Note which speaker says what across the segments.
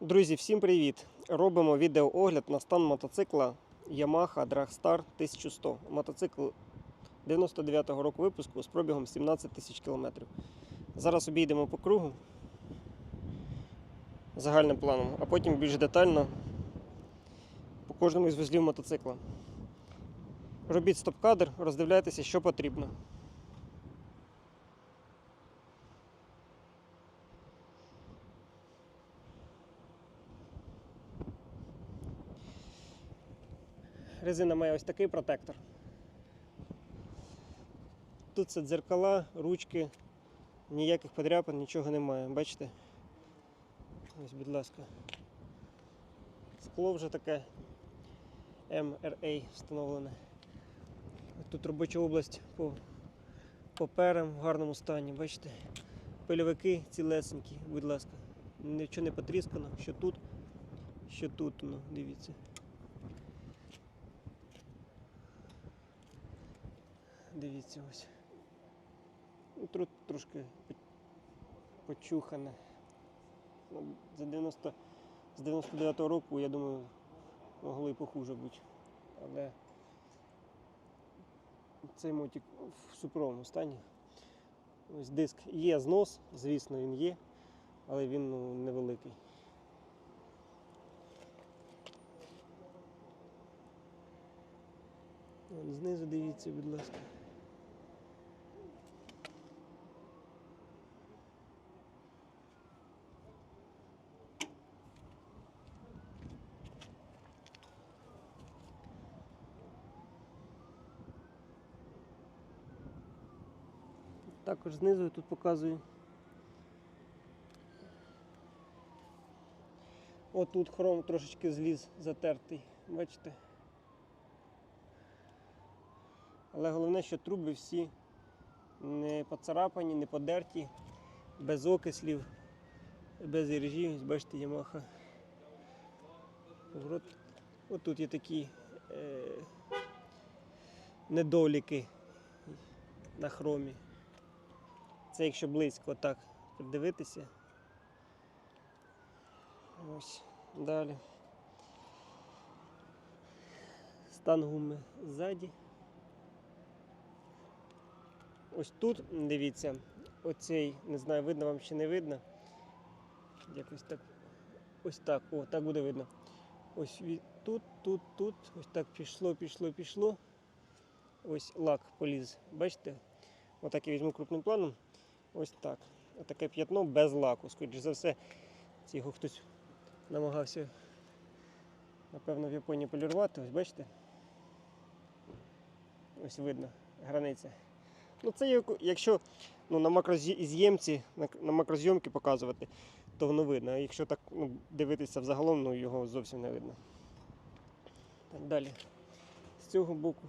Speaker 1: Друзі, всім привіт! Робимо відеоогляд на стан мотоцикла Yamaha Dragstar 1100. Мотоцикл 99-го року випуску з пробігом 17 тисяч кілометрів. Зараз обійдемо по кругу загальним планом, а потім більш детально по кожному із вузлів мотоцикла. Робіть стоп-кадр, роздивляйтеся, що потрібно. Резина має ось такий протектор. Тут це дзеркала, ручки, ніяких подряпин, нічого немає. Бачите? Ось, будь ласка. Скло вже таке MRA встановлене. Тут робоча область по, по перам в гарному стані, бачите? Пильовики цілесенькі, будь ласка. Нічого не потріскано, що тут, що тут, ну, дивіться. Дивіться ось. Ну, тро- трошки почухане. Ну, За 90, з 99-го року, я думаю, могло і похуже бути. Але цей мотик в суперовому стані. Ось диск є знос, звісно, він є, але він ну, невеликий. Знизу дивіться, будь ласка. Також знизу тут показую. Отут хром трошечки зліз затертий, бачите? Але головне, що труби всі не поцарапані, не подерті, без окислів, без іржі. Бачите, Ямаха. Поворот. Ось тут є такі е, недоліки на хромі. Це якщо близько так придивитися. Ось далі. Стан гуми ззаді. Ось тут, дивіться, оцей, не знаю, видно вам чи не видно. Якось так. Ось так. О, так буде видно. Ось тут, тут, тут. Ось так пішло, пішло, пішло. Ось лак поліз. Бачите? Отак я візьму крупним планом. Ось так. Отаке п'ятно без лаку. Скоріше за все, його хтось намагався, напевно, в Японії полірувати. Ось бачите? Ось видно границя. Ну, це якщо ну, на макроз'ємці, на макрозйомки показувати, то воно видно. А якщо так ну, дивитися взагалом, ну його зовсім не видно. Так, далі. З цього боку.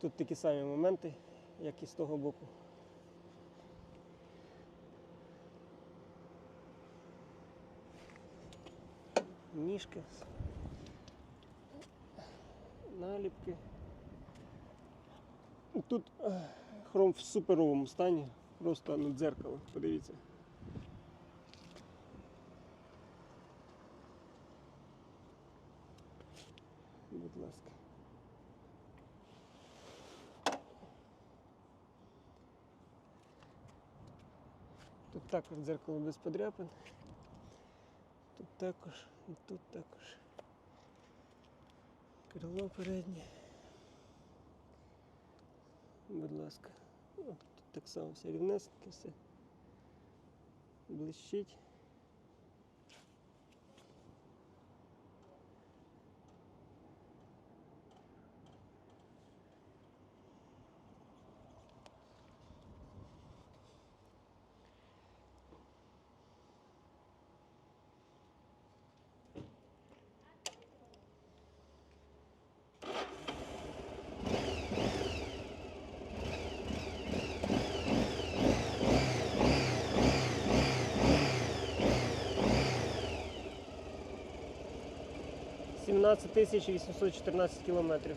Speaker 1: Тут такі самі моменти, як і з того боку. Ніжки. Наліпки. Тут хром в суперовому стані, просто ну, дзеркало, подивіться. Будь ласка. Тут також дзеркало без подряпин. Тут також, і тут також. Крило переднє. Будь ласка. О, тут так само все рівнесеньке, все блищить. 17 тисяч 814 кілометрів.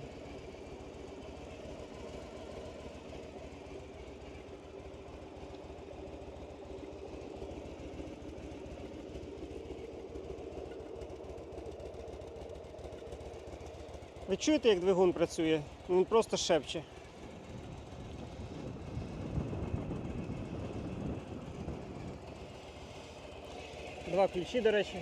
Speaker 1: Ви чуєте, як двигун працює? Він просто шепче. Два ключі, до речі.